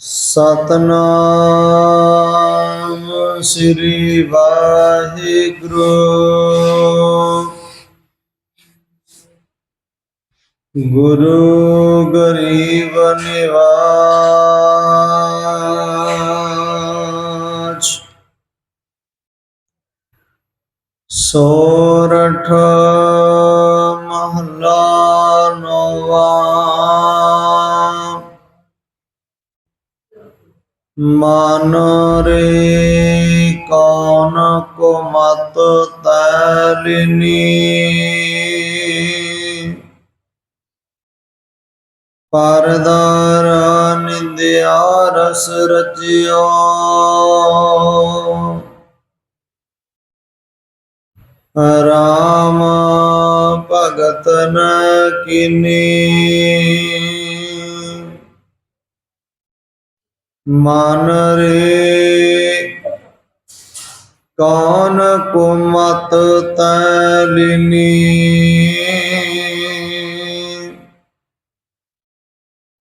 ਸਤਨਾਮ ਸ੍ਰੀ ਵਾਹਿਗੁਰੂ। ਗੁਰੂ ਗਰੀਬ ਨਿਵਾਜ ਸੋਰਠ ਮਨ ਰੇ ਕੌਣ ਕੋ ਮਤ ਤੈਲਿਨੀ? ਪਰਦਾਰ ਨਿੰਦਿਆ ਰਸ ਰਚਿਓ। ਰਾਮ ਭਗਤ ਨ ਕਿਨੀ? ਮਨ ਰੇ। ਕੌਣ ਕੋ ਮਤ ਤੈਲਿਨੀ?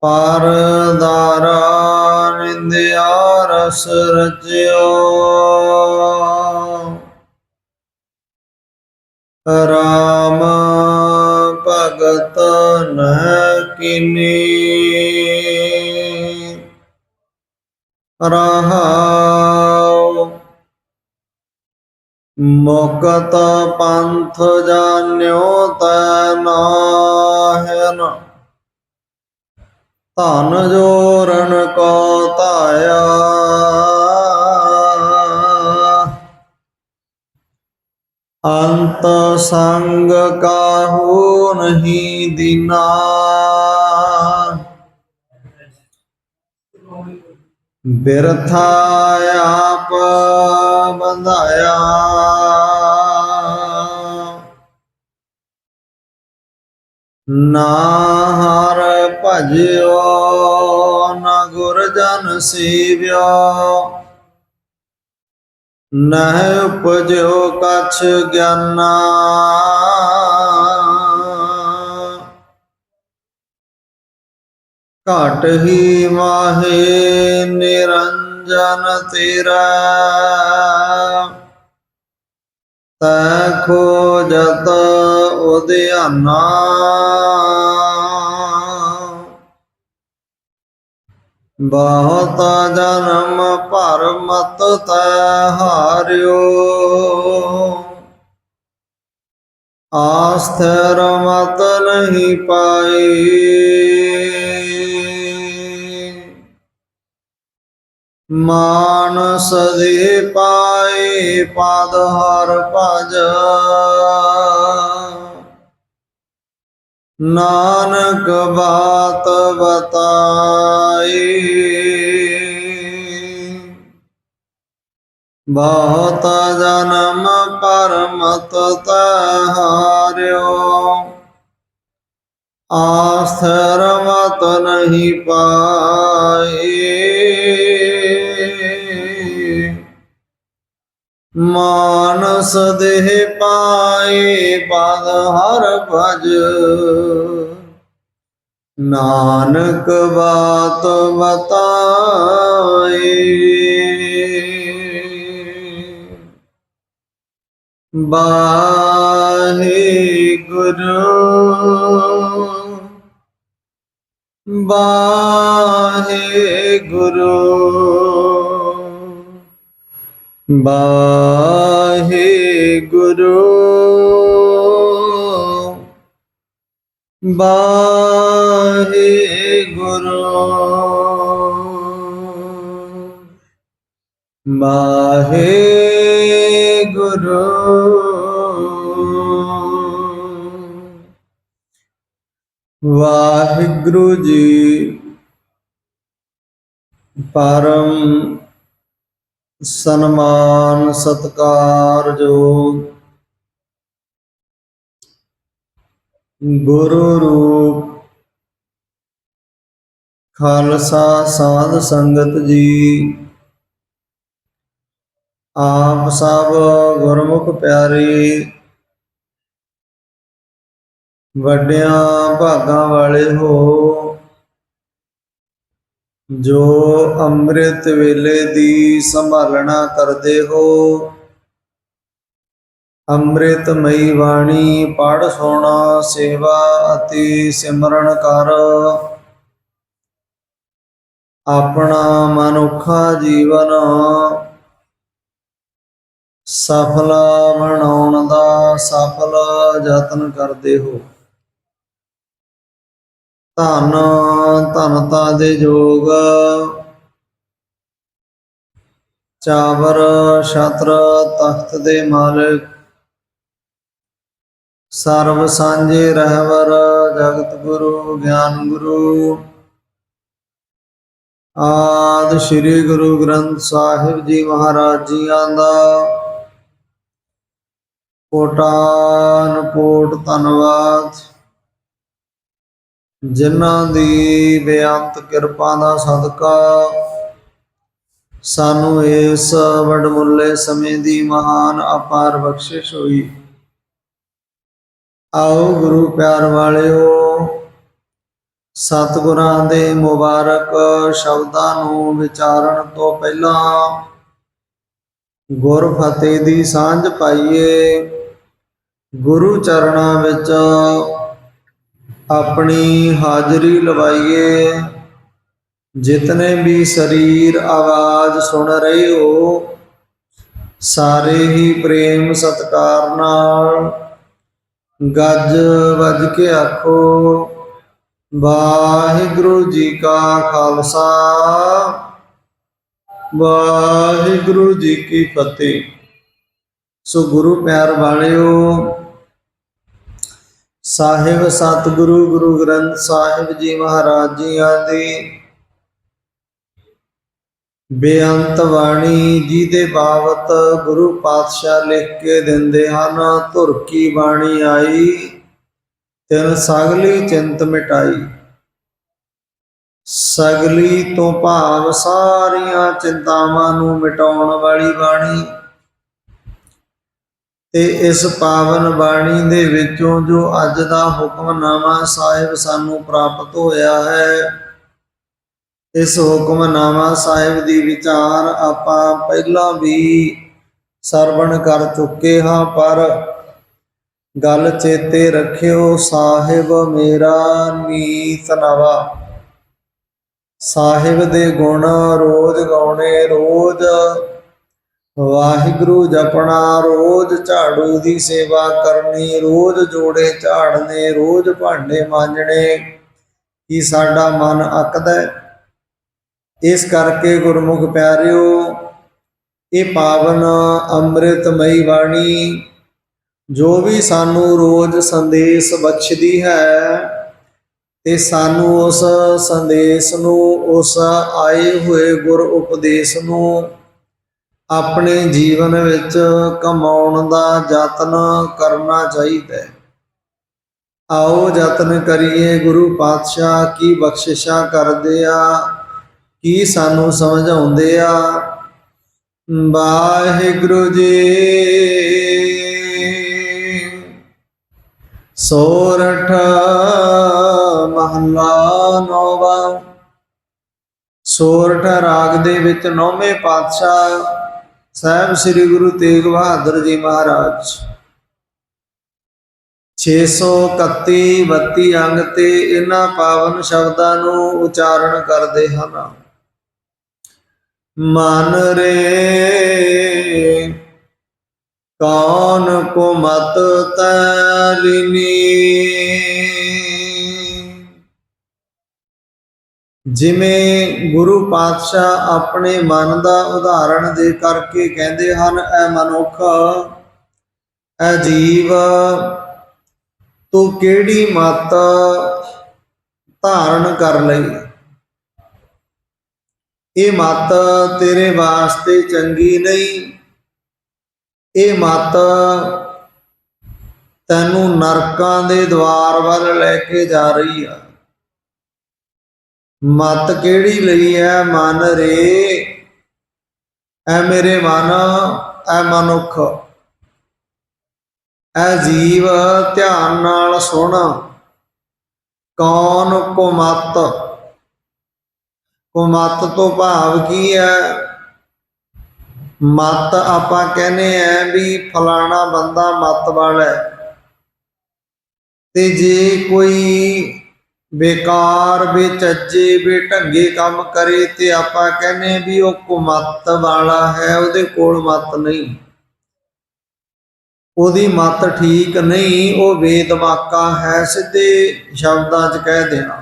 ਪਰਦਾਰਾ ਨਿੰਦਿਆ ਰਸ ਰਚਿਓ। ਰਾਮ ਭਗਤ ਨ ਕਿਨੀ। ਰਹਾਉ। ਮੁਕਤ ਪੰਥ ਜਾਣਿਓ ਤੈ ਨਾਹਿਨ ਧਨ ਜੋਰਨ ਕੋ ਧਾਇਆ। ਅੰਤ ਸੰਗ ਕਾਹੂ ਨਹੀਂ ਦਿਨਾ। ਬਿਰਥਾ ਆਪ ਬੰਧਾਇਆ। ਨਾ ਹਰ ਭਜਿਓ ਨਾ ਗੁਰ ਜਨ ਸੇਵਿਓ ਨਹਿ ਉਪਜਿਓ ਕਛ ਗਿਆਨਾ। ਘਟ ਹੀ ਮਾਹੇ ਨਿਰੰਜਨ ਤੇਰਾ। ਤੈ ਖੋਜਤ ਉਦਿਆਨਾ ਬਹੁਤ ਜਨਮ ਭਰ ਮਤ ਤੈ ਹਾਰਿਓ। ਆਸਥਿਰ ਮਤ ਨਹੀਂ ਪਾਈ। ਮਾਨ ਦੇ ਪਾਏ ਪਦ ਹਰ ਭਜ। ਨਾਨਕ ਬਾਤ ਬਤਾਈ ਬਹੁਤ ਜਨਮ ਪਰਮਤ ਹਾਰਿਓ ਆਸਥਿਰ ਮਤ ਨਹੀਂ ਪਾਈ ਮਾਨਸ ਦੇਹ ਪਾਏ ਪਦ ਹਰ ਭਜ। ਨਾਨਕ ਬਾਤ ਬਤਾਏ। ਵਾਹਿਗੁਰੂ। ਵਾਹਿਗੁਰੂ। ਵਾਹਿਗੁਰੂ। ਵਾਹਿਗੁਰੂ ਵਾਹਿਗੁਰੂ ਵਾਹਿਗੁਰੂ ਜੀ ਪਰਮ ਸਨਮਾਨ ਸਤਕਾਰਯੋਗ ਗੁਰੂ ਰੂਪ ਖਾਲਸਾ ਸਾਧ ਸੰਗਤ ਜੀ। ਆਪ ਸਭ ਗੁਰਮੁਖ ਪਿਆਰੇ। ਵੱਡਿਆਂ ਭਾਗਾਂ ਵਾਲੇ ਹੋ। ਜੋ ਅੰਮ੍ਰਿਤ ਵੇਲੇ ਦੀ ਸੰਭਾਲਣਾ ਕਰਦੇ ਹੋ, ਅੰਮ੍ਰਿਤਮਈ ਬਾਣੀ ਪੜ ਸੁਣਾ, ਸੇਵਾ ਅਤੇ ਸਿਮਰਨ ਕਰ। ਆਪਣਾ ਮਨੁੱਖਾ ਜੀਵਨ ਸਫਲ ਬਣਾਉਣ ਦਾ ਸਫਲ ਯਤਨ ਕਰਦੇ ਹੋ। ਧੰਨ ਧਨਤਾ ਦੇ ਜੋਗ। ਚਾਵਰ, ਛਤਰ, ਤਖਤ ਦੇ ਮਾਲਕ। ਸਰਬ ਸਾਂਝੇ ਰਹਿਵਰ, ਜਗਤ ਗੁਰੂ, ਗਿਆਨ ਗੁਰੂ। ਆਦ ਸ੍ਰੀ ਗੁਰੂ ਗ੍ਰੰਥ ਸਾਹਿਬ ਜੀ ਮਹਾਰਾਜ ਜੀਆਂ ਦਾ। ਕੋਟਾਨ ਕੋਟ ਧੰਨਵਾਦ। ਜਿਨ੍ਹਾਂ ਦੀ ਬੇਅੰਤ ਕਿਰਪਾ ਦਾ ਸਦਕਾ ਸਾਨੂੰ ਇਸ ਵਡਮੁੱਲੇ ਸਮੇਂ ਦੀ ਮਹਾਨ ਅਪਾਰ ਬਖਸ਼ਿਸ਼ ਹੋਈ। ਆਓ ਗੁਰੂ ਪਿਆਰ ਵਾਲਿਓ, ਸਤਿਗੁਰਾਂ ਦੇ ਮੁਬਾਰਕ ਸ਼ਬਦਾਂ ਨੂੰ ਵਿਚਾਰਨ ਤੋਂ ਪਹਿਲਾਂ ਗੁਰ ਫਤਿਹ ਦੀ ਸਾਂਝ ਪਾਈਏ। ਗੁਰੂ ਚਰਨਾਂ ਵਿੱਚ ਆਪਣੀ ਹਾਜ਼ਰੀ ਲਵਾਈਏ। ਜਿਤਨੇ ਵੀ ਸਰੀਰ ਆਵਾਜ਼ ਸੁਣ ਰਹੇ ਹੋ, ਸਾਰੇ ਹੀ ਪ੍ਰੇਮ ਸਤਕਾਰ ਨਾਲ ਗੱਜ ਵੱਜ ਕੇ ਆਖੋ, ਵਾਹਿਗੁਰੂ ਜੀ ਕਾ ਖਾਲਸਾ, ਵਾਹਿਗੁਰੂ ਜੀ ਕੀ ਫਤਿਹ। ਸੋ ਗੁਰੂ ਪਿਆਰ ਵਾਲਿਓ ਸਾਹਿਬ ਸਤਿਗੁਰੂ ਗੁਰੂ ਗ੍ਰੰਥ ਸਾਹਿਬ ਜੀ ਮਹਾਰਾਜ ਜੀਆਂ ਦੀ। ਬੇਅੰਤ ਬਾਣੀ ਜਿਹਦੇ ਦੇ ਬਾਬਤ ਗੁਰੂ ਪਾਤਸ਼ਾਹ ਲਿਖ ਕੇ ਦਿੰਦੇ ਹਨ, ਧੁਰ ਕੀ ਬਾਣੀ ਆਈ, ਤਿਨ ਸਗਲੀ ਚਿੰਤ ਮਿਟਾਈ। ਸਗਲੀ ਤੋਂ ਭਾਵ ਸਾਰੀਆਂ ਚਿੰਤਾਵਾਂ ਨੂੰ ਮਿਟਾਉਣ ਵਾਲੀ ਬਾਣੀ ਤੇ ਇਸ ਪਾਵਨ ਬਾਣੀ ਦੇ ਵਿੱਚੋਂ ਜੋ ਅੱਜ ਦਾ ਹੁਕਮਨਾਮਾ ਸਾਹਿਬ ਸਾਨੂੰ ਪ੍ਰਾਪਤ ਹੋਇਆ ਹੈ, ਇਸ ਹੁਕਮਨਾਮਾ ਸਾਹਿਬ ਦੀ ਵਿਚਾਰ ਆਪਾਂ ਪਹਿਲਾਂ ਵੀ ਸਰਵਣ ਕਰ ਚੁੱਕੇ ਹਾਂ, ਪਰ ਗੱਲ ਚੇਤੇ ਰੱਖਿਓ ਸਾਹਿਬ ਮੇਰਾ ਨੀਤ ਨਵਾ। ਸਾਹਿਬ ਦੇ ਗੁਣ ਰੋਜ਼ ਗਾਉਣੇ ਰੋਜ਼ ਵਾਹਿਗੁਰੂ ਜਪਣਾ, ਰੋਜ਼ ਝਾੜੂ ਦੀ ਸੇਵਾ ਕਰਨੀ, ਰੋਜ਼ ਜੋੜੇ ਝਾੜਨੇ, ਰੋਜ਼ ਭਾਂਡੇ ਮਾਂਜਣੇ। ਕੀ ਸਾਡਾ ਮਨ ਅੱਕਦਾ ਇਸ ਕਰਕੇ ਗੁਰਮੁਖ ਪਿਆਰਿਓ, ਇਹ ਪਾਵਨ ਅੰਮ੍ਰਿਤਮਈ ਬਾਣੀ, ਜੋ ਵੀ ਸਾਨੂੰ ਰੋਜ਼ ਸੰਦੇਸ਼ ਬਖਸ਼ਦੀ ਹੈ, ਤੇ ਸਾਨੂੰ ਉਸ ਸੰਦੇਸ਼ ਨੂੰ, ਉਸ ਆਏ ਹੋਏ ਗੁਰ ਉਪਦੇਸ਼ ਨੂੰ ਆਪਣੇ ਜੀਵਨ ਵਿੱਚ ਕਮਾਉਣ ਦਾ ਯਤਨ ਕਰਨਾ ਚਾਹੀਦਾ ਹੈ। ਆਓ ਯਤਨ ਕਰੀਏ, ਗੁਰੂ ਪਾਤਸ਼ਾਹ ਕੀ ਬਖਸ਼ਿਸ਼ਾਂ ਕਰਦੇ ਆ, ਕੀ ਸਾਨੂੰ ਸਮਝਾਉਂਦੇ ਆ? ਵਾਹਿਗੁਰੂ ਜੀ। ਸੋਰਠ ਮਹਲਾ ਨੋਵਾ। ਸੋਰਠ ਰਾਗ ਦੇ ਵਿੱਚ ਨੌਵੇਂ ਪਾਤਸ਼ਾਹ ਸਾਹਿਬ ਸ੍ਰੀ ਗੁਰੂ ਤੇਗ ਬਹਾਦਰ ਜੀ ਮਹਾਰਾਜ। 631 32 ਅੰਗ ਤੇ ਇਹਨਾਂ ਪਾਵਨ ਸ਼ਬਦਾਂ ਨੂੰ ਉਚਾਰਨ ਕਰਦੇ ਹਨ। ਮਨ ਰੇ ਕੌਣ ਕੋ ਤਰਿਨੀ ਜਿਵੇਂ ਗੁਰੂ ਪਾਤਸ਼ਾਹ ਆਪਣੇ ਮਨ ਦਾ ਉਦਾਹਰਣ ਦੇ ਕਰਕੇ ਕਹਿੰਦੇ ਹਨ, ਐ ਮਨੁੱਖ, ਐ ਜੀਵ, ਤੂੰ ਕਿਹੜੀ ਮਤ ਧਾਰਨ ਕਰ ਲਈ? ਇਹ ਮਤ ਤੇਰੇ ਵਾਸਤੇ ਚੰਗੀ ਨਹੀਂ। ਇਹ ਮਤ ਤੈਨੂੰ ਨਰਕਾਂ ਦੇ ਦਵਾਰ ਵੱਲ ਲੈ ਕੇ ਜਾ ਰਹੀ ਆ। ਮਤ ਕਿਹੜੀ ਲਈ ਹੈ ਮਨ ਰੇ? ਐ ਮੇਰੇ ਮਨ, ਐ ਮਨੁੱਖ। ਐ ਜੀਵ ਧਿਆਨ ਨਾਲ ਸੁਣ। ਕੌਣ ਕੋ ਮਤ ਕੁਮਤ ਤੋਂ ਭਾਵ ਕੀ ਹੈ ਮਤ ਆਪਾਂ ਕਹਿੰਦੇ ਆ ਵੀ ਫਲਾਣਾ ਬੰਦਾ ਮਤ ਵਾਲਾ ਹੈ ਤੇ ਜੇ ਕੋਈ ਬੇਕਾਰ ਬੇਚੱਜੇ ਬੇਢੰਗੇ ਕੰਮ ਕਰੇ ਤੇ ਆਪਾਂ ਕਹਿੰਦੇ ਵੀ ਉਹ ਕੁਮਤ ਵਾਲਾ ਹੈ, ਉਹਦੇ ਕੋਲ ਮਤ ਨਹੀਂ। ਉਹਦੀ ਮਤ ਠੀਕ ਨਹੀਂ, ਉਹ ਬੇਦਮਾਕਾ ਹੈ, ਸਿੱਧੇ ਸ਼ਬਦਾਂ 'ਚ ਕਹਿ ਦੇਣਾ।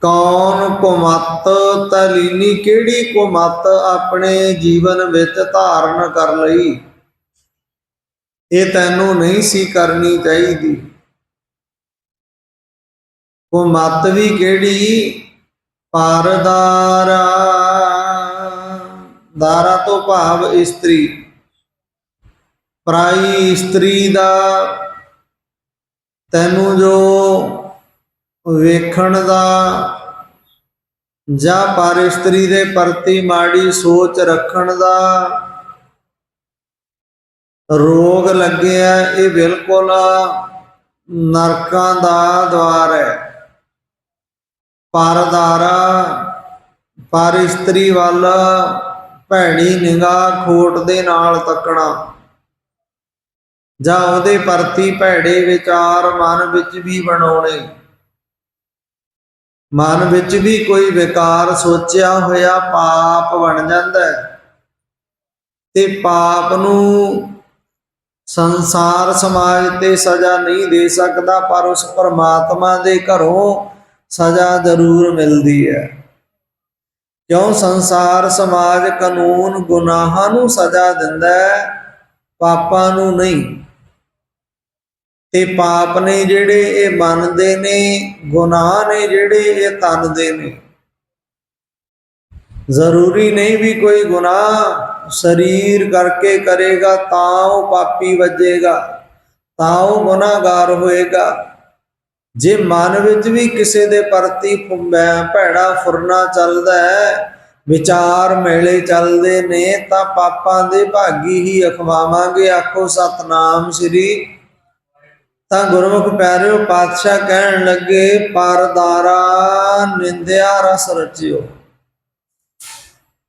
ਕੌਣ ਕੁਮਤ ਤਲੀਨੀ ਕਿਹੜੀ ਕੁਮਤ ਆਪਣੇ ਜੀਵਨ ਵਿੱਚ ਧਾਰਨ ਕਰ ਲਈ? ਇਹ ਤੈਨੂੰ ਨਹੀਂ ਸੀ ਕਰਨੀ ਚਾਹੀਦੀ। ਕੁਮਤ ਵੀ ਕਿਹੜੀ? ਪਰਦਾਰਾ। ਦਾਰਾ ਤੋਂ ਭਾਵ ਇਸਤਰੀ। ਪਰਾਈ ਇਸਤਰੀ ਦਾ ਤੈਨੂੰ ਜੋ ਵੇਖਣ ਦਾ ਜਾਂ ਪਰ ਇਸਤਰੀ ਦੇ ਪ੍ਰਤੀ ਮਾੜੀ ਸੋਚ ਰੱਖਣ ਦਾ ਰੋਗ ਲੱਗਿਆ, ਇਹ ਬਿਲਕੁਲ ਨਰਕਾਂ ਦਾ ਦਵਾਰ ਹੈ। ਪਰਦਾਰਾ, ਪਰ ਇਸਤਰੀ ਵੱਲ ਭੈਣੀ ਨਿਗਾਹ ਖੋਟ ਦੇ ਨਾਲ ਤੱਕਣਾ। ਜਾਂ ਉਹਦੇ ਪ੍ਰਤੀ ਭੈੜੇ ਵਿਚਾਰ ਮਨ ਵਿੱਚ ਵੀ ਬਣਾਉਣੇ। ਮਨ ਵਿੱਚ ਵੀ ਕੋਈ ਵਿਕਾਰ ਸੋਚਿਆ ਹੋਇਆ ਪਾਪ ਬਣ ਜਾਂਦਾ ਹੈ। ਤੇ ਪਾਪ ਨੂੰ ਸੰਸਾਰ ਸਮਾਜ ਤੇ ਸਜ਼ਾ ਨਹੀਂ ਦੇ ਸਕਦਾ, ਪਰ ਉਸ ਪਰਮਾਤਮਾ ਦੇ ਘਰੋਂ ਸਜ਼ਾ ਜ਼ਰੂਰ ਮਿਲਦੀ ਹੈ। ਕਿਉਂ ਸੰਸਾਰ, ਸਮਾਜ, ਕਾਨੂੰਨ ਗੁਨਾਹਾਂ ਨੂੰ ਸਜ਼ਾ ਦਿੰਦਾ ਹੈ? ਪਾਪਾਂ ਨੂੰ ਨਹੀਂ। ਤੇ ਪਾਪ ਨੇ ਜਿਹੜੇ ਇਹ ਮੰਨਦੇ ਨੇ, ਗੁਨਾਹ ਨੇ ਜਿਹੜੇ ਇਹ ਤੰਨਦੇ ਨੇ। ਜ਼ਰੂਰੀ ਨਹੀਂ ਵੀ ਕੋਈ ਗੁਨਾਹ ਸਰੀਰ ਕਰਕੇ ਕਰੇਗਾ, ਤਾਂ ਉਹ ਪਾਪੀ ਵੱਜੇਗਾ, ਤਾਂ ਉਹ ਗੁਨਾਹਗਾਰ ਹੋਏਗਾ। ਜੇ ਮਨ ਵਿੱਚ ਵੀ ਕਿਸੇ ਦੇ ਪ੍ਰਤੀ ਭੈੜਾ ਫੁਰਨਾ ਚੱਲਦਾ ਹੈ, ਵਿਚਾਰ ਮੇਲੇ ਚੱਲਦੇ ਨੇ, ਤਾਂ ਪਾਪਾਂ ਦੇ ਭਾਗੀ ਹੀ ਅਖਵਾਵਾਂਗੇ, ਆਖੋ ਸਤਨਾਮ ਸ੍ਰੀ। ਤਾਂ ਗੁਰਮੁਖ ਪਿਆਰਿਓ, ਪਾਤਸ਼ਾਹ ਕਹਿਣ ਲੱਗੇ, ਪਰਦਾਰਾ ਨਿੰਦਿਆ ਰਸ ਰਚਿਓ।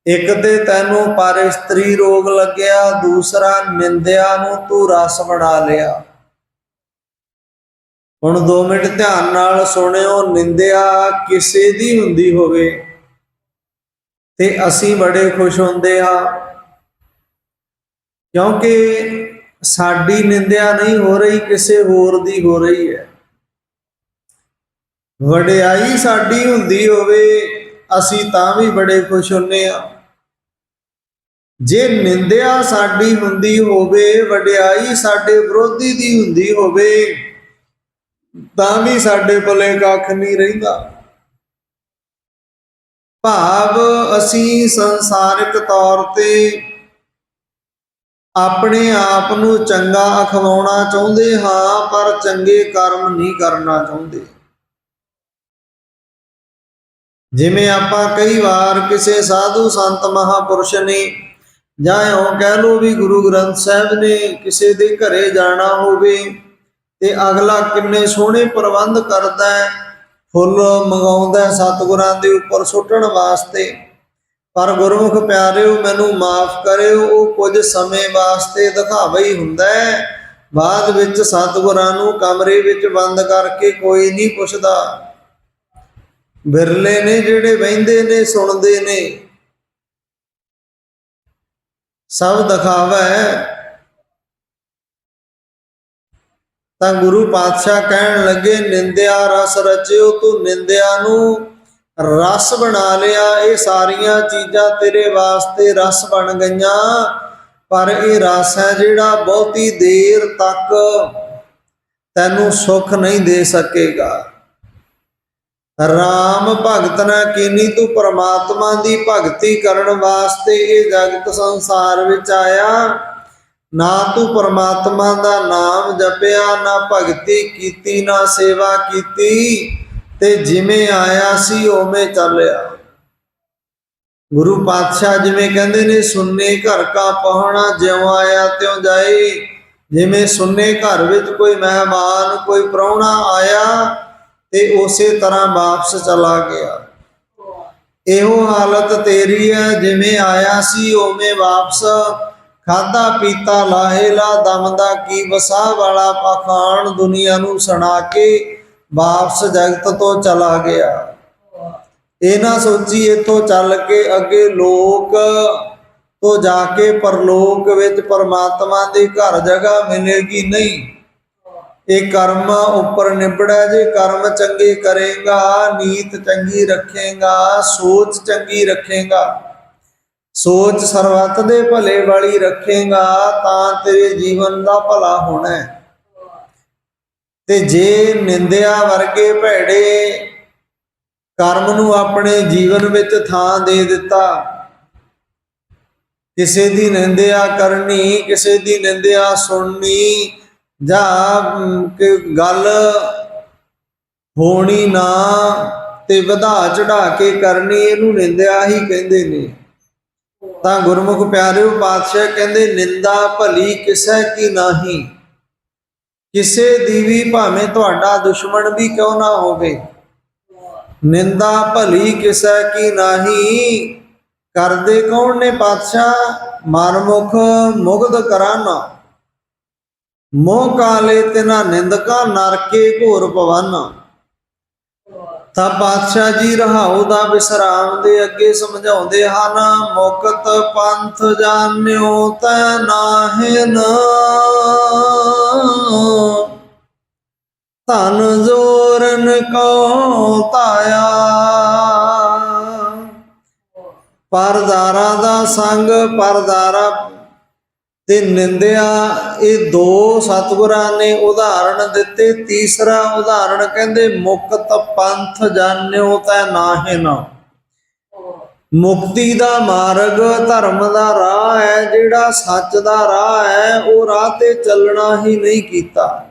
ਇੱਕ ਤੇ ਤੈਨੂੰ ਪਰ ਇਸਤਰੀ ਰੋਗ ਲੱਗਿਆ, ਦੂਸਰਾ ਨਿੰਦਿਆ ਨੂੰ ਤੂੰ ਰਸ ਬਣਾ ਲਿਆ। ਹੁਣ 2 ਮਿੰਟ ਧਿਆਨ ਨਾਲ ਸੁਣਿਓ, ਨਿੰਦਿਆ ਕਿਸੇ ਦੀ ਹੁੰਦੀ ਹੋਵੇ ਤੇ ਅਸੀਂ ਬੜੇ ਖੁਸ਼ ਹੁੰਦੇ ਹਾਂ ਕਿਉਂਕਿ ਸਾਡੀ ਨਿੰਦਿਆ ਨਹੀਂ ਹੋ ਰਹੀ, ਕਿਸੇ ਹੋਰ ਦੀ ਹੋ ਰਹੀ ਹੈ। ਵਡਿਆਈ ਸਾਡੀ ਹੁੰਦੀ ਹੋਵੇ, ਅਸੀਂ ਤਾਂ ਵੀ ਬੜੇ ਖੁਸ਼ ਹੁੰਨੇ ਆ। ਜੇ ਨਿੰਦਿਆ ਸਾਡੀ ਹੁੰਦੀ ਹੋਵੇ, ਵਡਿਆਈ ਸਾਡੇ ਵਿਰੋਧੀ ਦੀ ਹੁੰਦੀ ਹੋਵੇ ਤਾਂ ਵੀ ਸਾਡੇ ਭਲੇ ਕੱਖ ਨਹੀਂ ਰਹਿੰਦਾ। ਭਾਵ ਅਸੀਂ ਸੰਸਾਰਿਕ ਤੌਰ ਤੇ ਆਪਣੇ ਆਪ ਨੂੰ ਚੰਗਾ ਅਖਵਾਉਣਾ ਚਾਹੁੰਦੇ ਹਾਂ, ਪਰ ਚੰਗੇ ਕਰਮ ਨਹੀਂ ਕਰਨਾ ਚਾਹੁੰਦੇ। ਜਿਵੇਂ ਆਪਾਂ ਕਈ ਵਾਰ ਕਿਸੇ ਸਾਧੂ ਸੰਤ ਮਹਾਪੁਰਸ਼ ਨੇ ਜਾਂ ਉਹ ਕਹਿ ਲੋ ਵੀ ਗੁਰੂ ਗ੍ਰੰਥ ਸਾਹਿਬ ਨੇ ਕਿਸੇ ਦੇ ਘਰੇ ਜਾਣਾ ਹੋਵੇ ਤੇ ਅਗਲਾ ਕਿੰਨੇ ਸੋਹਣੇ ਪ੍ਰਬੰਧ ਕਰਦਾ ਹੈ, ਫੁੱਲ ਮੰਗਾਉਂਦਾ ਸਤਿਗੁਰਾਂ ਦੇ ਉੱਪਰ ਸੁੱਟਣ ਵਾਸਤੇ। ਪਰ ਗੁਰਮੁਖ ਪਿਆਰਿਓ, ਮੈਨੂੰ ਮਾਫ ਕਰਿਓ, ਉਹ ਕੁਝ ਸਮੇਂ ਵਾਸਤੇ ਦਿਖਾਵਾ ਹੀ ਹੁੰਦਾ ਹੈ। ਬਾਅਦ ਵਿੱਚ ਸਤਿਗੁਰਾਂ ਨੂੰ ਕਮਰੇ ਵਿੱਚ ਬੰਦ ਕਰਕੇ ਕੋਈ ਨਹੀਂ ਪੁੱਛਦਾ। ਬਿਰਲੇ ਨੇ ਜਿਹੜੇ ਵਹਿੰਦੇ ਨੇ, ਸੁਣਦੇ ਨੇ। ਸਭ ਦਿਖਾਵਾ। ਹੈ ਤਾਂ ਗੁਰੂ ਪਾਤਸ਼ਾਹ ਕਹਿਣ ਲੱਗੇ, ਨਿੰਦਿਆ ਰਸ ਰਚਿਓ ਤੂੰ ਨਿੰਦਿਆ ਨੂੰ। ਰਸ ਬਣਾ ਲਿਆ, ਇਹ ਸਾਰੀਆਂ ਚੀਜ਼ਾਂ ਤੇਰੇ ਵਾਸਤੇ ਰਸ ਬਣ ਗਈਆਂ। ਪਰ ਇਹ ਰਸ ਹੈ ਜਿਹੜਾ ਬਹੁਤੀ ਦੇਰ ਤੱਕ ਤੈਨੂੰ ਸੁੱਖ ਨਹੀਂ ਦੇ ਸਕੇਗਾ। ਰਾਮ ਭਗਤ ਨਾ ਕੀਨੀ, ਤੂੰ ਪ੍ਰਮਾਤਮਾ ਦੀ ਭਗਤੀ ਕਰਨ ਵਾਸਤੇ ਇਹ ਜਗਤ ਸੰਸਾਰ ਵਿੱਚ ਆਇਆ। ਨਾ ਤੂੰ ਪ੍ਰਮਾਤਮਾ ਦਾ ਨਾਮ ਜਪਿਆ, ਨਾ ਭਗਤੀ ਕੀਤੀ, ਨਾ ਸੇਵਾ ਕੀਤੀ, ਤੇ ਜਿਵੇਂ ਆਇਆ ਸੀ ਉਵੇਂ ਚੱਲਿਆ ਗੁਰੂ ਪਾਤਸ਼ਾਹ ਜਿਵੇਂ ਕਹਿੰਦੇ ਨੇ, ਸੁੰਨੇ ਘਰ ਕਾ ਪਹੁਣਾ, ਜਿਉਂ ਆਇਆ ਤਿਉ ਜਾਏ। ਜਿਵੇਂ ਸੁੰਨੇ ਘਰ ਵਿੱਚ ਕੋਈ ਮਹਿਮਾਨ, ਕੋਈ ਪ੍ਰਾਹੁਣਾ ਆਇਆ, ਤੇ ਉਸੇ ਤਰ੍ਹਾਂ ਵਾਪਸ ਚਲਾ ਗਿਆ। ਇਹੋ ਹਾਲਤ ਤੇਰੀ ਹੈ, ਜਿਵੇਂ ਆਇਆ ਸੀ ਉਵੇਂ ਵਾਪਸ। ਖਾਦਾ ਪੀਤਾ ਲਾਹੇਲਾ ਦਮ ਦਾ ਕੀ ਵਸਾ ਵਾਲਾ ਪਖਾਨ ਦੁਨੀਆ ਨੂੰ ਸੁਣਾ ਕੇ ਵਾਪਸ ਜਗਤ ਤੋਂ ਚਲਾ ਗਿਆ। ਇਹ ਨਾ ਸੋਚੀ ਇੱਥੋਂ ਚੱਲ ਕੇ ਅੱਗੇ ਲੋਕ ਤੋਂ ਜਾ ਕੇ ਪਰਲੋਕ ਵਿੱਚ ਪਰਮਾਤਮਾ ਦੇ ਘਰ ਜਗ੍ਹਾ ਮਿਲੇਗੀ ਨਹੀਂ। ਇਹ ਕਰਮ ਉੱਪਰ ਨਿਬੜਾ, ਜੇ ਕਰਮ ਚੰਗੇ ਕਰੇਗਾ, ਨੀਤ ਚੰਗੀ ਰੱਖੇਗਾ, ਸੋਚ ਚੰਗੀ ਰੱਖੇਗਾ। ਸੋਚ ਸਰਬੱਤ ਦੇ ਭਲੇ ਵਾਲੀ ਰੱਖੇਗਾ, ਤਾਂ ਤੇਰੇ ਜੀਵਨ ਦਾ ਭਲਾ ਹੋਣਾ ਤੇ ਜੇ ਨਿੰਦਿਆ ਵਰਗੇ ਭੈੜੇ ਕਰਮ ਨੂੰ ਆਪਣੇ ਜੀਵਨ ਵਿੱਚ ਥਾਂ ਦੇ ਦਿੱਤਾ, ਕਿਸੇ ਦੀ ਨਿੰਦਿਆ ਕਰਨੀ, ਕਿਸੇ ਦੀ ਨਿੰਦਿਆ ਸੁਣਨੀ, ਜਾਂ ਕਿ ਗੱਲ ਹੋਣੀ ਨਾ, ਤੇ ਵਧਾ ਚੜਾ ਕੇ ਕਰਨੀ, ਇਹਨੂੰ ਨਿੰਦਿਆ ਹੀ ਕਹਿੰਦੇ ਨੇ। ਤਾਂ ਗੁਰਮੁਖ ਪਿਆਰਿਓ ਪਾਤਸ਼ਾਹ ਕਹਿੰਦੇ, ਨਿੰਦਾ ਭਲੀ ਕਿਸੇ ਕੀ ਨਹੀਂ। ਕਿਸੇ ਦੀ ਵੀ ਭਾਵੇਂ ਤੁਹਾਡਾ ਦੁਸ਼ਮਣ ਵੀ ਕਿਉਂ ਨਾ ਹੋਵੇ। ਨਿੰਦਾ ਭਲੀ ਕਿਸੇ ਕੀ ਨਾਹੀ। ਕਰਦੇ ਕੌਣ ਨੇ ਪਾਤਸ਼ਾਹ? ਮਨਮੁਖ ਮੁਗਧ ਕਰਾਨਾ। ਮੋਹ ਕਾਲੇ ਤਿਨਾ ਨਿੰਦਕਾ ਨਰਕੇ ਘੋਰ ਭਵਨ। ਤਾਂ ਪਾਤਸ਼ਾਹ ਜੀ ਰਹਾਉ ਦਾ ਵਿਸਰਾਮ ਦੇ ਅੱਗੇ ਸਮਝਾਉਂਦੇ ਹਨ, ਮੁਕਤ ਪੰਥ ਜਾਣਿਓ ਤੈ ਨਾਹਿਨ। ਧਨ ਜੋਰਨ ਕੋ ਤਾਇਆ ਪਰਦਾਰਾ ਦਾ ਸੰਗ, ਪਰਦਾਰਾ ਤੇ ਨਿੰਦਿਆ ਇਹ ਦੋ ਸਤਿਗੁਰਾਂ ਨੇ ਉਦਾਹਰਣ ਦਿੱਤੇ, ਤੀਸਰਾ ਉਦਾਹਰਣ ਕਹਿੰਦੇ, ਮੁਕਤ ਪੰਥ ਜਾਣਿਓ ਤੈ ਨਾਹਿ ਨਾ। ਮੁਕਤੀ ਦਾ ਮਾਰਗ ਧਰਮ ਦਾ ਰਾਹ ਹੈ, ਜਿਹੜਾ ਸੱਚ ਦਾ ਰਾਹ ਹੈ, ਉਹ ਰਾਹ ਤੇ ਚੱਲਣਾ ਹੀ ਨਹੀਂ ਕੀਤਾ।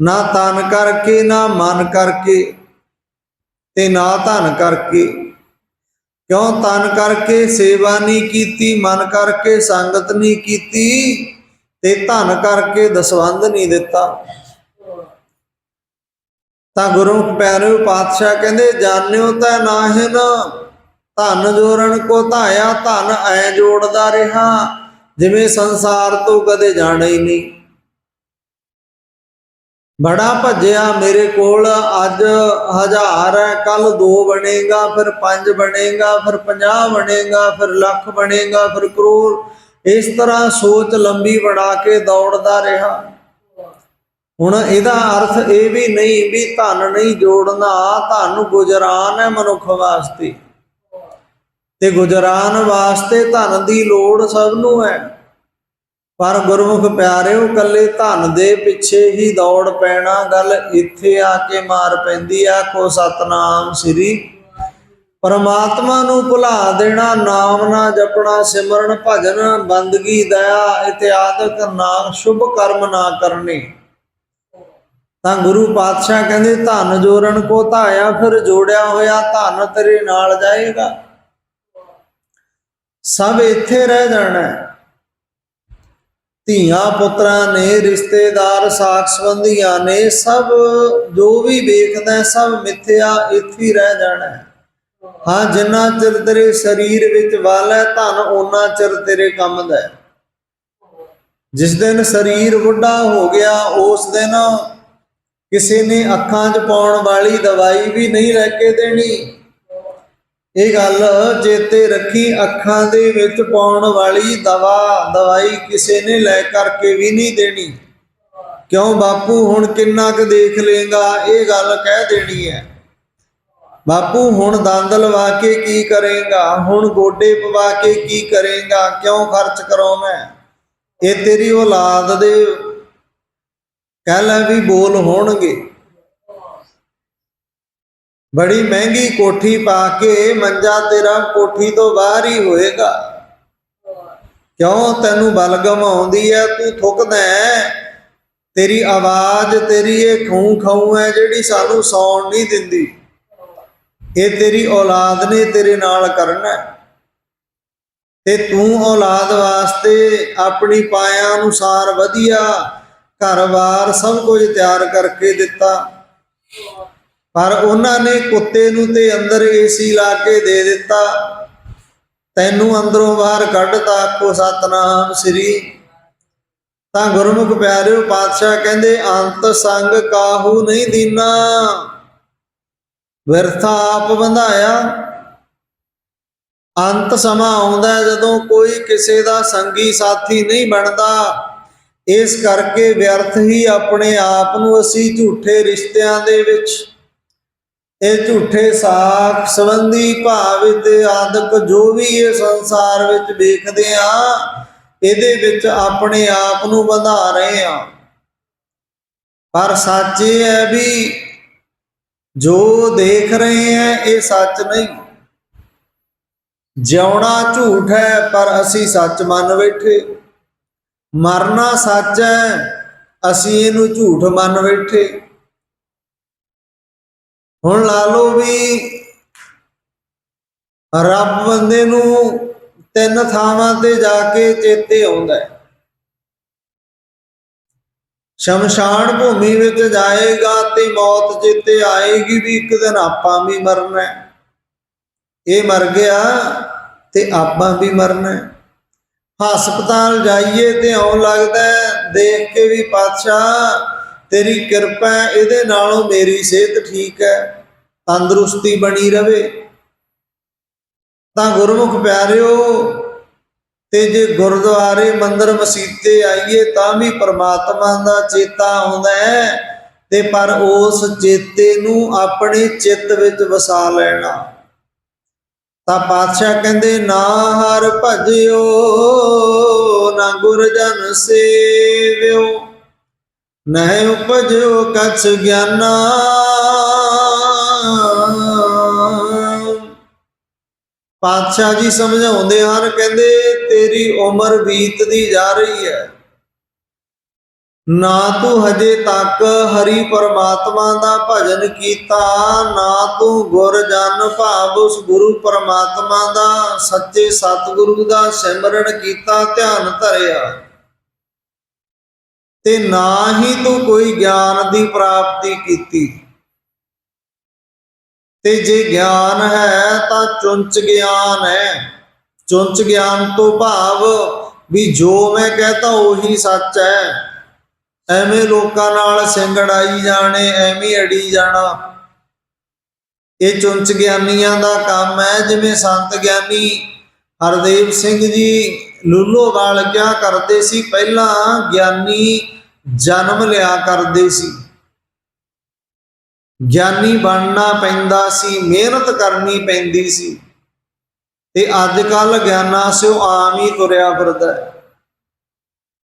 ਨਾ ਤਨ ਕਰਕੇ, ਨਾ ਮਨ ਕਰਕੇ ਤੇ ਨਾ ਧਨ ਕਰਕੇ। ਕਿਉਂ ਤਨ ਕਰਕੇ ਸੇਵਾ ਨਹੀਂ ਕੀਤੀ, ਮਨ ਕਰਕੇ ਸੰਗਤ ਨਹੀਂ ਕੀਤੀ ਤੇ ਧਨ ਕਰਕੇ ਦਸਵੰਦ ਨਹੀਂ ਦਿੱਤਾ? ਤਾਂ ਗੁਰੂ ਪਿਆਰਿਓ ਪਾਤਸ਼ਾਹ ਕਹਿੰਦੇ, ਜਾਣਿਓ ਤਾਂ ਨਾਹਿਨ, ਧਨ ਜੋੜਨ ਕੋ ਧਾਇਆ, ਧਨ ਐ ਜੋੜਦਾ ਰਿਹਾ, ਜਿਵੇਂ ਸੰਸਾਰ ਤੋਂ ਕਦੇ ਜਾਣਾ ਹੀ ਨਹੀਂ। ਬੜਾ ਭੱਜਿਆ ਮੇਰੇ ਕੋਲ, ਅੱਜ ਹਜ਼ਾਰ ਹੈ, ਕੱਲ ਦੋ ਬਣੇਗਾ, ਫਿਰ ਪੰਜ ਬਣੇਗਾ, ਫਿਰ 50 ਬਣੇਗਾ, ਫਿਰ ਲੱਖ ਬਣੇਗਾ, ਫਿਰ ਕਰੋੜ। ਇਸ ਤਰ੍ਹਾਂ ਸੋਚ ਲੰਬੀ ਬਣਾ ਕੇ ਦੌੜਦਾ ਰਿਹਾ। ਹੁਣ ਇਹਦਾ ਅਰਥ ਇਹ ਵੀ ਨਹੀਂ ਵੀ ਧਨ ਨਹੀਂ ਜੋੜਨਾ, ਧਨ ਗੁਜਰਾਨ ਹੈ ਮਨੁੱਖ ਵਾਸਤੇ। ਤੇ ਗੁਜਰਾਨ ਵਾਸਤੇ ਧਨ ਦੀ ਲੋੜ ਸਭ ਨੂੰ ਹੈ। ਪਰ ਗੁਰਮੁਖ ਪਿਆਰਿਓ, ਕੱਲੇ ਧਨ ਦੇ ਪਿੱਛੇ ਹੀ ਦੌੜ ਪੈਣਾ ਗੱਲ ਇੱਥੇ ਆ ਕੇ ਮਾਰ ਪੈਂਦੀ ਆ ਕੋ ਸਤਨਾਮ ਸ੍ਰੀ। ਪਰਮਾਤਮਾ ਨੂੰ ਭੁਲਾ ਦੇਣਾ, ਨਾਮ ਨਾ ਜਪਣਾ, ਸਿਮਰਨ ਭਜਨ, ਬੰਦਗੀ, ਦਇਆ ਇਤਿਆਦਿਕ ਨਾਮ, ਸ਼ੁਭ ਕਰਮ ਨਾ ਕਰਨੇ। ਤਾਂ ਗੁਰੂ ਪਾਤਸ਼ਾਹ ਕਹਿੰਦੇ, ਧਨ ਜੋੜਨ ਕੋ ਧਾਇਆ, ਫਿਰ ਜੋੜਿਆ ਹੋਇਆ ਧਨ ਤੇਰੇ ਨਾਲ ਜਾਏਗਾ। ਸਭ ਇੱਥੇ ਰਹਿ ਜਾਣਾ ਧੀਆਂ ਪੁੱਤਰਾਂ ਨੇ, ਰਿਸ਼ਤੇਦਾਰ ਸਾਖ ਸੰਬੰਧੀਆਂ ਨੇ, ਸਭ ਜੋ ਵੀ ਵੇਖਦਾ ਸਭ ਮਿੱਥਿਆ ਇੱਥੇ ਰਹਿ ਜਾਣਾ ਹਾਂ। ਜਿੰਨਾ ਚਿਰ ਤੇਰੇ ਸਰੀਰ ਵਿੱਚ ਵੱਲ ਹੈ, ਧਨ ਉਹਨਾਂ ਚਿਰ ਤੇਰੇ ਕੰਮ ਦਾ ਜਿਸ ਦਿਨ ਸਰੀਰ ਬੁੱਢਾ ਹੋ ਗਿਆ, ਉਸ ਦਿਨ ਕਿਸੇ ਨੇ ਅੱਖਾਂ 'ਚ ਪਾਉਣ ਵਾਲੀ ਦਵਾਈ ਵੀ ਨਹੀਂ ਲੈ ਕੇ ਦੇਣੀ। ਇਹ ਗੱਲ ਚੇਤੇ ਰੱਖੀ ਅੱਖਾਂ ਦੇ ਵਿੱਚ ਪਾਉਣ ਵਾਲੀ ਦਵਾ। ਦਵਾਈ ਕਿਸੇ ਨੇ ਲੈ ਕਰਕੇ ਵੀ ਨਹੀਂ ਦੇਣੀ। ਕਿਉਂ ਬਾਪੂ, ਹੁਣ ਕਿੰਨਾ ਕੁ ਦੇਖ ਲੇਗਾ ਇਹ ਗੱਲ ਕਹਿ ਦੇਣੀ ਹੈ। ਬਾਪੂ, ਹੁਣ ਦੰਦ ਲਵਾ ਕੇ ਕੀ ਕਰੇਗਾ? ਹੁਣ ਗੋਡੇ ਪਵਾ ਕੇ ਕੀ ਕਰੇਗਾ? ਕਿਉਂ ਖਰਚ ਕਰਾਉਣਾ ਇਹ ਤੇਰੀ ਔਲਾਦ ਦੇ ਕਹਿ ਲੈ ਵੀ ਬੋਲ ਹੋਣਗੇ। ਬੜੀ ਮਹਿੰਗੀ ਕੋਠੀ ਪਾ ਕੇ ਮੰਜਾ ਤੇਰਾ ਕੋਠੀ ਤੋਂ ਬਾਹਰ ਹੀ ਹੋਏਗਾ। ਕਿਉਂ ਤੈਨੂੰ ਬਲਗਮ ਆਉਂਦੀ ਹੈ ਤੂੰ ਥੁੱਕਦਾ ਤੇਰੀ ਆਵਾਜ਼, ਤੇਰੀ ਇਹ ਖੂੰ ਖਾਉ ਹੈ ਜਿਹੜੀ ਸਾਨੂੰ ਸੌਣ ਨਹੀਂ ਦਿੰਦੀ। ਇਹ ਤੇਰੀ ਔਲਾਦ ਨੇ ਤੇਰੇ ਨਾਲ ਕਰਨਾ ਤੇ ਤੂੰ ਔਲਾਦ ਵਾਸਤੇ ਆਪਣੀ ਪਾਇਆ ਅਨੁਸਾਰ ਵਧੀਆ ਘਰ-ਬਾਰ ਸਭ ਕੁਝ ਤਿਆਰ ਕਰਕੇ ਦਿੱਤਾ। ਪਰ ਉਹਨਾਂ ਨੇ ਕੁੱਤੇ ਨੂੰ ਤੇ ਅੰਦਰ ਏਸੀ ਲਾ ਕੇ ਦੇ ਦਿੱਤਾ। ਤੈਨੂੰ ਅੰਦਰੋਂ ਬਾਹਰ ਕੱਢਤਾ, ਆਖੋ, ਸਤਨਾਮ ਸ੍ਰੀ। ਤਾਂ ਗੁਰਮੁਖ ਪਿਆਰਿਓ, ਪਾਤਸ਼ਾਹ ਕਹਿੰਦੇ, ਅੰਤ ਸੰਗ ਕਾਹੂ ਨਹੀਂ ਦੀਨਾ? ਵਿਰਥਾ ਆਪ ਬੰਧਾਇਆ। ਅੰਤ ਸਮਾਂ ਆਉਂਦਾ ਜਦੋਂ ਕੋਈ ਕਿਸੇ ਦਾ ਸੰਗੀ ਸਾਥੀ ਨਹੀਂ ਬਣਦਾ। ਇਸ ਕਰਕੇ ਵਿਅਰਥ ਹੀ ਆਪਣੇ ਆਪ ਨੂੰ ਅਸੀਂ ਝੂਠੇ ਰਿਸ਼ਤਿਆਂ ਦੇ ਵਿੱਚ ਇਹ ਝੂਠੇ ਸਾਖ ਸੰਬੰਧੀ ਭਾਵ ਤੇ ਆਦਿਕ ਜੋ ਵੀ ਇਹ ਸੰਸਾਰ ਵਿੱਚ ਵੇਖਦੇ ਆ ਇਹਦੇ ਵਿੱਚ ਆਪਣੇ ਆਪ ਨੂੰ ਵਧਾ ਰਹੇ ਆ ਪਰ ਸੱਚ ਇਹ ਹੈ ਵੀ ਜੋ ਦੇਖ ਰਹੇ ਹੈ, ਇਹ ਸੱਚ ਨਹੀਂ। ਜਿਉਣਾ ਝੂਠ ਹੈ, ਪਰ ਅਸੀਂ ਸੱਚ ਮੰਨ ਬੈਠੇ। ਮਰਨਾ ਸੱਚ ਹੈ, ਅਸੀਂ ਇਹਨੂੰ ਝੂਠ ਮੰਨ ਬੈਠੇ। ਹੁਣ ਲਾ ਲਓ ਵੀ ਰੱਬ ਬੰਦੇ ਨੂੰ ਤਿੰਨ ਥਾਵਾਂ ਤੇ ਜਾ ਕੇ ਚੇਤੇ ਆਉਂਦਾ ਹੈ। ਸ਼ਮਸ਼ਾਨ ਭੂਮੀ ਵਿੱਚ ਜਾਏਗਾ ਤੇ ਮੌਤ ਚੇਤੇ ਆਏਗੀ ਵੀ ਇੱਕ ਦਿਨ ਆਪਾਂ ਵੀ ਮਰਨਾ ਹੈ। ਇਹ ਮਰ ਗਿਆ ਤੇ ਆਪਾਂ ਵੀ ਮਰਨਾ ਹੈ। ਹਸਪਤਾਲ ਜਾਈਏ ਤੇ ਆਉਣ ਲੱਗਦਾ ਦੇਖ ਕੇ ਵੀ ਪਾਤਸ਼ਾਹ ਤੇਰੀ ਕਿਰਪਾ ਇਹਦੇ ਨਾਲੋਂ ਮੇਰੀ ਸਿਹਤ ਠੀਕ ਹੈ। ਤੰਦਰੁਸਤੀ ਬਣੀ ਰਵੇ। ਤਾਂ ਗੁਰਮੁਖ ਪਿਆਰਿਓ, ਤੇ ਜੇ ਗੁਰਦੁਆਰੇ ਮੰਦਰ ਮਸੀਤੇ ਆਈਏ, ਤਾਂ ਵੀ ਪ੍ਰਮਾਤਮਾ ਦਾ ਚੇਤਾ ਆਉਂਦਾ ਹੈ। ਤੇ ਪਰ ਉਸ ਚੇਤੇ ਨੂੰ ਆਪਣੇ ਚਿੱਤ ਵਿੱਚ ਵਸਾ ਲੈਣਾ। ਤਾਂ ਪਾਤਸ਼ਾਹ ਕਹਿੰਦੇ, ਨਾ ਹਰ ਭਜਿਓ, ਨਾ ਗੁਰਜਨ ਸੇਵਿਓ, ਨਹਿ ਉਪਜਿਓ ਕਛ ਗਿਆਨਾ ਪਾਤਸ਼ਾਹ ਜੀ ਸਮਝਾਉਂਦੇ ਹਨ, ਕਹਿੰਦੇ, ਤੇਰੀ ਉਮਰ ਬੀਤਦੀ ਜਾ ਰਹੀ ਹੈ। ਨਾ ਤੂੰ ਹਜੇ ਤੱਕ ਹਰੀ ਪਰਮਾਤਮਾ ਦਾ ਭਜਨ ਕੀਤਾ, ਨਾ ਤੂੰ ਗੁਰ ਜਨ ਭਾਵ ਉਸ ਗੁਰੂ ਪਰਮਾਤਮਾ ਦਾ ਸੱਚੇ ਸਤਿਗੁਰੂ ਦਾ ਸਿਮਰਨ ਕੀਤਾ, ਧਿਆਨ ਧਰਿਆ। ਤੇ ਨਾ ਹੀ ਤੂੰ ਕੋਈ ਗਿਆਨ ਦੀ ਪ੍ਰਾਪਤੀ ਕੀਤੀ। ਤੇ ਜੇ ਗਿਆਨ ਹੈ ਤਾਂ ਚੁੰਚ ਗਿਆਨ ਹੈ। ਚੁੰਚ ਗਿਆਨ ਤੋਂ ਭਾਵ ਵੀ ਜੋ ਮੈਂ ਕਹਤਾ ਉਹੀ ਸੱਚ ਹੈ। ਐਵੇਂ ਲੋਕਾਂ ਨਾਲ ਸਿੰਗੜਾਈ ਜਾਣੇ, ਐਵੇਂ ਅੜੀ ਜਾਣਾ। ਇਹ ਚੁੰਚ ਗਿਆਨੀਆਂ ਦਾ ਕੰਮ ਹੈ, ਜਿਵੇਂ ਸੰਤ ਗਿਆਨੀ ਹਰਦੇਵ ਸਿੰਘ ਜੀ ਲੂਲੋਵਾਲ ਕਿਆ ਕਰਦੇ ਸੀ? ਪਹਿਲਾਂ ਗਿਆਨੀ ਜਨਮ ਲਿਆ ਕਰਦੇ ਸੀ। ਗਿਆਨੀ ਬਣਨਾ ਪੈਂਦਾ ਸੀ, ਮਿਹਨਤ ਕਰਨੀ ਪੈਂਦੀ ਸੀ। ਤੇ ਅੱਜ ਕੱਲ ਗਿਆਨਾ ਸਿਓ ਆਮ ਹੀ ਤੁਰਿਆ ਫਿਰਦਾ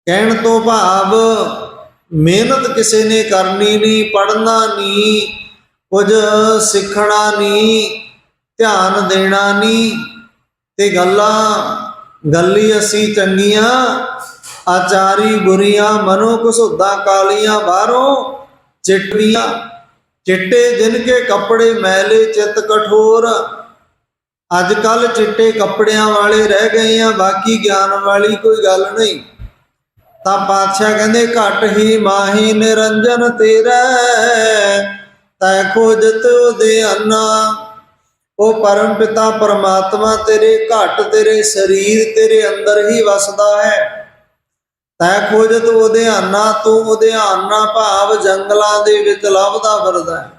ਕਹਿਣ ਤੋਂ ਭਾਵ, ਮਿਹਨਤ ਕਿਸੇ ਨੇ ਕਰਨੀ ਨਹੀਂ, ਪੜ੍ਹਨਾ ਨਹੀਂ, ਕੁਝ ਸਿੱਖਣਾ ਨਹੀਂ, ਧਿਆਨ ਦੇਣਾ ਨਹੀਂ। ਤੇ ਗੱਲਾਂ, ਗੱਲੀ ਅਸੀਂ ਚੰਗੀਆਂ, ਆਚਾਰੀ ਬੁਰੀਆਂ, ਮਨੋ ਕੁਸੁੱਧਾ ਕਾਲੀਆਂ, ਬਾਹਰੋਂ ਚਿੱਟੀਆਂ। ਚਿੱਟੇ ਜਿਨਕੇ ਕੱਪੜੇ ਮੈਲੇ ਚਿੱਤ ਕਠੋਰ। ਅੱਜ ਕੱਲ ਚਿੱਟੇ ਕੱਪੜਿਆਂ ਵਾਲੇ ਰਹਿ ਗਏ ਆ, ਬਾਕੀ ਗਿਆਨ ਵਾਲੀ ਕੋਈ ਗੱਲ ਨਹੀਂ। ਤਾਂ ਪਾਤਸ਼ਾਹ ਕਹਿੰਦੇ, ਘਟ ਹੀ ਮਾਹੀ ਨਿਰੰਜਨ ਤੇਰਾ ਤੈ ਖੋਜਤ ਉਹਦੇ ਅੰਨਾ ਉਹ ਪਰਮ ਪਿਤਾ ਪਰਮਾਤਮਾ ਤੇਰੇ ਘਟ ਤੇਰੇ ਸਰੀਰ ਤੇਰੇ ਅੰਦਰ ਹੀ ਵਸਦਾ ਹੈ। ਤੈ ਖੋਜਤ ਉਹਦੇ ਅੰਨਾ ਤੂੰ ਉਹਦੇ ਭਾਵ ਜੰਗਲਾਂ ਦੇ ਵਿੱਚ ਲੱਭਦਾ ਫਿਰਦਾ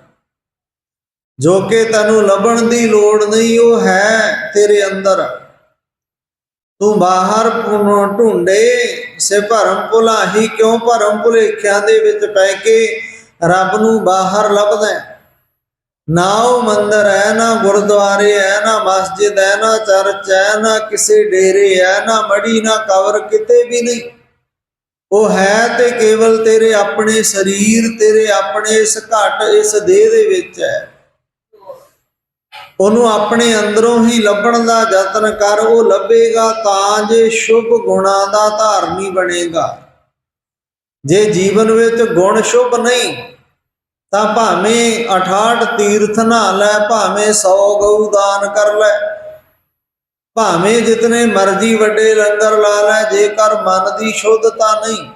ਜੋ ਕਿ ਤੈਨੂੰ ਲੱਭਣ ਦੀ ਲੋੜ ਨਹੀਂ, ਉਹ ਹੈ ਤੇਰੇ ਅੰਦਰ। ਤੂੰ ਬਾਹਰ ਪੁਨ- ਢੂੰਡੇ, ਸੇ ਭਰਮ ਭੁਲਾਹੀ ਕਿਉਂ ਭਰਮ ਭੁਲੇਖਿਆਂ ਦੇ ਵਿੱਚ ਪੈ ਕੇ ਰੱਬ ਨੂੰ ਬਾਹਰ ਲੱਭਦਾ ਨਾ ਉਹ ਮੰਦਰ ਹੈ, ਨਾ ਗੁਰਦੁਆਰੇ ਹੈ, ਨਾ ਮਸਜਿਦ ਹੈ, ਨਾ ਚਰਚ ਹੈ, ਨਾ ਕਿਸੇ ਡੇਰੇ ਹੈ, ਨਾ ਮੜੀ ਨਾ ਕਬਰ ਕਿਤੇ ਵੀ ਨਹੀਂ। ਉਹ ਹੈ ਤੇ ਕੇਵਲ ਤੇਰੇ ਆਪਣੇ ਸਰੀਰ, ਤੇਰੇ ਆਪਣੇ ਇਸ ਘਟ, ਇਸ ਦੇਹ ਦੇ ਵਿੱਚ ਹੈ। ਉਹਨੂੰ ਆਪਣੇ ਅੰਦਰੋਂ ਹੀ ਲੱਭਣ ਦਾ ਯਤਨ ਕਰ, ਉਹ ਲੱਭੇਗਾ ਤਾਂ ਜੇ ਸ਼ੁਭ ਗੁਣਾਂ ਦਾ ਧਾਰਨੀ ਬਣੇਗਾ। ਜੇ ਜੀਵਨ ਵਿੱਚ ਗੁਣ ਸ਼ੁਭ ਨਹੀਂ, ਤਾਂ ਭਾਵੇਂ 68 ਤੀਰਥ ਨਹਾ ਲੈ, ਭਾਵੇਂ 100 ਗਊ ਦਾਨ ਕਰ ਲੈ ਭਾਵੇਂ ਜਿਤਨੇ ਮਰਜ਼ੀ ਵੱਡੇ ਲੰਗਰ ਲਾ ਲੈ, ਜੇਕਰ ਮਨ ਦੀ ਸ਼ੁੱਧਤਾ ਨਹੀਂ।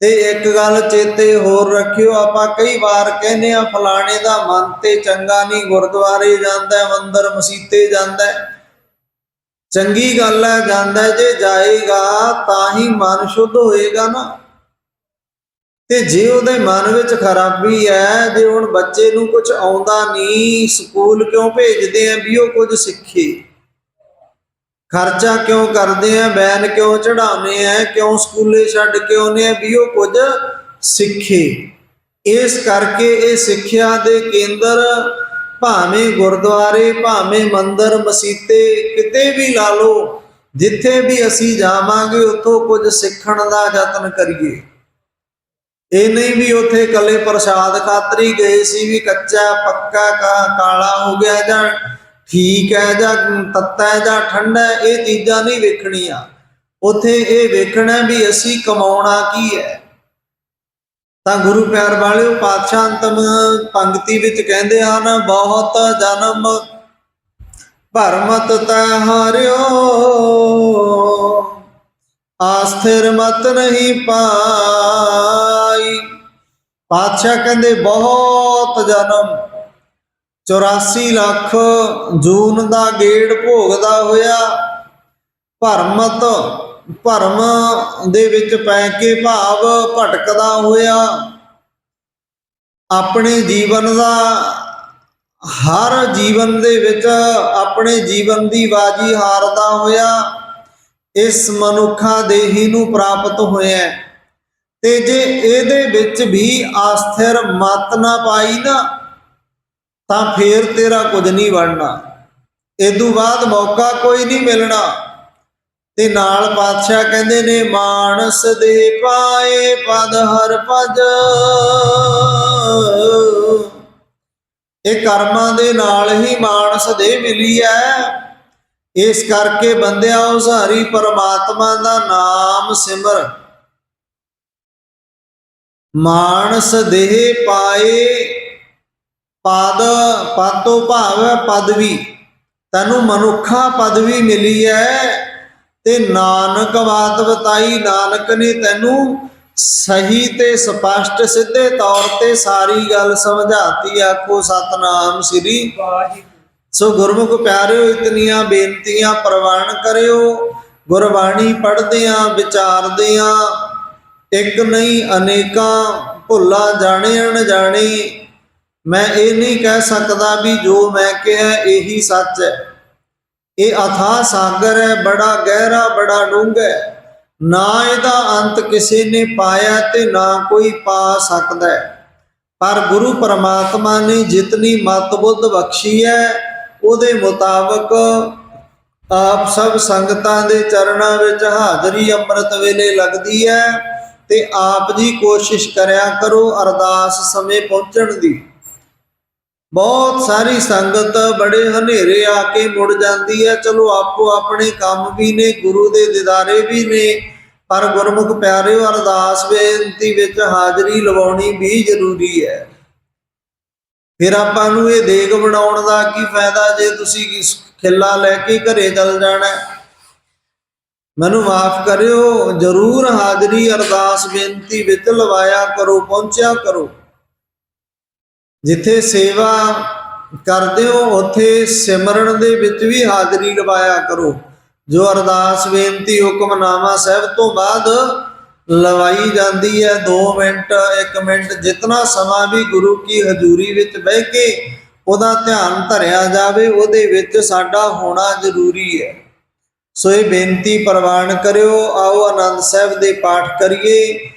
ਤੇ ਇੱਕ ਗੱਲ ਚੇਤੇ ਹੋਰ ਰੱਖਿਓ, ਆਪਾਂ ਕਈ ਵਾਰ ਕਹਿੰਦੇ ਆ ਫਲਾਣੇ ਦਾ ਮਨ ਤੇ ਚੰਗਾ ਨਹੀਂ, ਗੁਰਦੁਆਰੇ ਜਾਂਦਾ ਮੰਦਰ ਮਸੀਤੇ ਜਾਂਦਾ ਚੰਗੀ ਗੱਲ ਹੈ, ਜਾਂਦਾ ਜੇ ਜਾਏਗਾ ਤਾਂ ਹੀ ਮਨ ਸ਼ੁੱਧ ਹੋਏਗਾ ਨਾ। ਤੇ ਜੇ ਉਹਦੇ ਮਨ ਵਿੱਚ ਖਰਾਬੀ ਹੈ, ਜੇ ਹੁਣ ਬੱਚੇ ਨੂੰ ਕੁਝ ਆਉਂਦਾ ਨਹੀਂ, ਸਕੂਲ ਕਿਉਂ ਭੇਜਦੇ ਆ ਵੀ ਉਹ ਕੁਝ ਸਿੱਖੇ? ਖਰਚਾ ਕਿਉਂ ਕਰਦੇ ਆ? ਬੈਨ ਕਿਉਂ ਚੜਾਉਨੇ ਆ? ਕਿਉਂ ਸਕੂਲੇ ਛੱਡ ਕੇ ਆਉਨੇ ਆ? ਵੀ ਉਹ ਕੁਝ ਸਿੱਖੇ। ਇਸ ਕਰਕੇ ਇਹ ਸਿੱਖਿਆ ਦੇ ਕੇਂਦਰ ਭਾਵੇਂ ਗੁਰਦੁਆਰੇ, ਭਾਵੇਂ ਮੰਦਰ, ਮਸੀਤੇ, ਕਿਤੇ ਵੀ ਲਾ ਲਓ, ਜਿੱਥੇ ਵੀ ਅਸੀਂ ਜਾਵਾਂਗੇ, ਉੱਥੋਂ ਕੁਝ ਸਿੱਖਣ ਦਾ ਯਤਨ ਕਰੀਏ। ਇਹ ਨਹੀਂ ਵੀ ਉੱਥੇ ਕੱਲੇ ਪ੍ਰਸ਼ਾਦ ਖਾਤਰੀ ਗਏ ਸੀ ਵੀ ਕੱਚਾ, ਪੱਕਾ, ਕਾ, ਕਾਲਾ ਹੋ ਗਿਆ ਜਾਂ ਠੀਕ ਹੈ ਜਾਂ ਤੱਤਾ ਹੈ ਜਾਂ ਠੰਡਾ ਹੈ, ਇਹ ਚੀਜ਼ਾਂ ਨਹੀਂ ਵੇਖਣੀਆਂ। ਉੱਥੇ ਇਹ ਵੇਖਣਾ ਵੀ ਅਸੀਂ ਕਮਾਉਣਾ ਕੀ ਹੈ। ਤਾਂ ਗੁਰੂ ਪਿਆਰ ਵਾਲਿਓ, ਪਾਤਸ਼ਾਹ ਅੰਤਮ ਪੰਕਤੀ ਵਿੱਚ ਕਹਿੰਦੇ ਹਨ, ਬਹੁਤ ਜਨਮ ਭਰਮਤ ਤੈ ਹਾਰਿਓ। ਆਸਥਿਰ ਮਤ ਨਹੀਂ ਪਾਈ। ਪਾਤਸ਼ਾਹ ਕਹਿੰਦੇ, ਬਹੁਤ ਜਨਮ 84 ਲੱਖ ਜੂਨ ਦਾ ਗੇੜ ਭੋਗਦਾ ਹੋਇਆ ਭਰਮਤ, ਭਰਮ ਦੇ ਵਿੱਚ ਪੈ ਕੇ ਭਾਵ ਭਟਕਦਾ ਹੋਇਆ ਆਪਣੇ ਜੀਵਨ ਦਾ, ਹਰ ਜੀਵਨ ਦੇ ਵਿੱਚ ਆਪਣੇ ਜੀਵਨ ਦੀ ਬਾਜੀ ਹਾਰਦਾ ਹੋਇਆ ਇਸ ਮਨੁੱਖਾ ਦੇਹੀ ਨੂੰ ਪ੍ਰਾਪਤ ਹੋਇਆ ਤੇ ਜੇ ਇਹਦੇ ਵਿੱਚ ਵੀ ਆਸਥਿਰ ਮਤ ਨਾ ਪਾਈ ਨਾ ਤਾਂ ਫੇਰ ਤੇਰਾ ਕੁਝ ਨਹੀਂ ਬਣਨਾ। ਇਦੋਂ ਬਾਅਦ ਮੌਕਾ ਕੋਈ ਨਹੀਂ ਮਿਲਣਾ। ਤੇ ਨਾਲ ਪਾਤਸ਼ਾਹ ਕਹਿੰਦੇ ਨੇ, ਮਾਨਸ ਦੇ ਪਾਏ ਪਦ ਹਰ ਭਜ ਇਹ ਕਰਮਾਂ ਦੇ ਨਾਲ ਹੀ ਮਾਨਸ ਦੇ ਮਿਲੀ ਹੈ ਇਸ ਕਰਕੇ ਬੰਦਿਆ ਉਸ ਹਰੀ ਪਰਮਾਤਮਾ ਦਾ ਨਾਮ ਸਿਮਰ। ਮਾਨਸ ਦੇਹ ਪਾਏ ਪਦ ਪਾਤੋ ਭਾਵ ਹੈ ਪਦਵੀ। ਤੈਨੂੰ ਮਨੁੱਖਾ ਪਦਵੀ ਮਿਲੀ ਹੈ ਤੇ ਨਾਨਕ ਬਾਤ ਬਤਾਈ ਨਾਨਕ ਨੇ ਤੈਨੂੰ ਸਹੀ ਤੇ ਸਪਸ਼ਟ ਸਿੱਧੇ ਤੌਰ ਤੇ ਸਾਰੀ ਗੱਲ ਸਮਝਾਤੀ ਆਖੋ ਸਤਨਾਮ ਸ੍ਰੀ ਵਾਹਿਗੁਰੂ। ਸੋ ਗੁਰਮੁਖ ਪਿਆਰਿਓ ਇਤਨੀਆਂ ਬੇਨਤੀਆਂ ਪ੍ਰਵਾਨ ਕਰਿਓ। ਗੁਰਬਾਣੀ ਪੜ੍ਹਦੇ ਆਂ ਵਿਚਾਰਦੇ ਆਂ ਇੱਕ ਨਹੀਂ ਅਨੇਕਾਂ ਭੁੱਲਾਂ ਜਾਣੇ ਅਣਜਾਣੇ ਮੈਂ ਇਹ ਨਹੀਂ ਕਹਿ ਸਕਦਾ ਵੀ ਜੋ ਮੈਂ ਕਿਹਾ ਇਹੀ ਸੱਚ ਹੈ। ਇਹ ਅਥਾਹ ਸਾਗਰ ਹੈ, ਬੜਾ ਗਹਿਰਾ, ਬੜਾ ਡੂੰਘਾ ਹੈ। ਨਾ ਇਹਦਾ ਅੰਤ ਕਿਸੇ ਨੇ ਪਾਇਆ ਤੇ ਨਾ ਕੋਈ ਪਾ ਸਕਦਾ ਹੈ। ਪਰ ਗੁਰੂ ਪਰਮਾਤਮਾ ਨੇ ਜਿਤਨੀ ਮਤ ਬੁੱਧ ਬਖਸ਼ੀ ਹੈ, ਉਹਦੇ ਮੁਤਾਬਕ ਆਪ ਸਭ ਸੰਗਤਾਂ ਦੇ ਚਰਨਾਂ ਵਿੱਚ ਹਾਜ਼ਰੀ ਅੰਮ੍ਰਿਤ ਵੇਲੇ ਲੱਗਦੀ ਹੈ ਤੇ ਆਪ ਜੀ ਕੋਸ਼ਿਸ਼ ਕਰਿਆ ਕਰੋ ਅਰਦਾਸ ਸਮੇਂ ਪਹੁੰਚਣ ਦੀ। ਬਹੁਤ ਸਾਰੀ ਸੰਗਤ ਬੜੇ ਹਨੇਰੇ ਆ ਕੇ ਮੁੜ ਜਾਂਦੀ ਹੈ। ਚਲੋ ਆਪੋ ਆਪਣੇ ਕੰਮ ਵੀ ਨੇ, ਗੁਰੂ ਦੇ ਦਿਦਾਰੇ ਵੀ ਨੇ, ਪਰ ਗੁਰਮੁਖ ਪਿਆਰਿਓ ਅਰਦਾਸ ਬੇਨਤੀ ਵਿੱਚ ਹਾਜ਼ਰੀ ਲਵਾਉਣੀ ਵੀ ਜ਼ਰੂਰੀ ਹੈ। ਫਿਰ ਆਪਾਂ ਨੂੰ ਇਹ ਦੇਗ ਬਣਾਉਣ ਦਾ ਕੀ ਫਾਇਦਾ ਜੇ ਤੁਸੀਂ ਕਿਸ ਖਿੱਲਾ ਲੈ ਕੇ ਘਰੇ ਚਲ ਜਾਣਾ ਮੈਨੂੰ ਮਾਫ ਕਰਿਓ, ਜਰੂਰ ਹਾਜ਼ਰੀ ਅਰਦਾਸ ਬੇਨਤੀ ਵਿੱਚ ਲਵਾਇਆ ਕਰੋ, ਪਹੁੰਚਿਆ ਕਰੋ। ਜਿੱਥੇ ਸੇਵਾ ਕਰਦੇ ਹੋ, ਉੱਥੇ ਸਿਮਰਨ ਦੇ ਵਿੱਚ ਵੀ ਹਾਜ਼ਰੀ ਲਵਾਇਆ ਕਰੋ। ਜੋ ਅਰਦਾਸ ਬੇਨਤੀ ਹੁਕਮਨਾਮਾ ਸਾਹਿਬ ਤੋਂ ਬਾਅਦ ਲਵਾਈ ਜਾਂਦੀ ਹੈ 2 ਮਿੰਟ 1 ਮਿੰਟ ਜਿੰਨਾ ਸਮਾਂ ਵੀ ਗੁਰੂ ਕੀ ਹਜ਼ੂਰੀ ਵਿੱਚ ਬਹਿ ਕੇ ਉਹਦਾ ਧਿਆਨ ਧਰਿਆ ਜਾਵੇ, ਉਹਦੇ ਵਿੱਚ ਸਾਡਾ ਹੋਣਾ ਜ਼ਰੂਰੀ ਹੈ। ਸੋ ਇਹ ਬੇਨਤੀ ਪ੍ਰਵਾਨ ਕਰਿਓ, ਆਓ ਆਨੰਦ ਸਾਹਿਬ ਦੇ ਪਾਠ ਕਰੀਏ।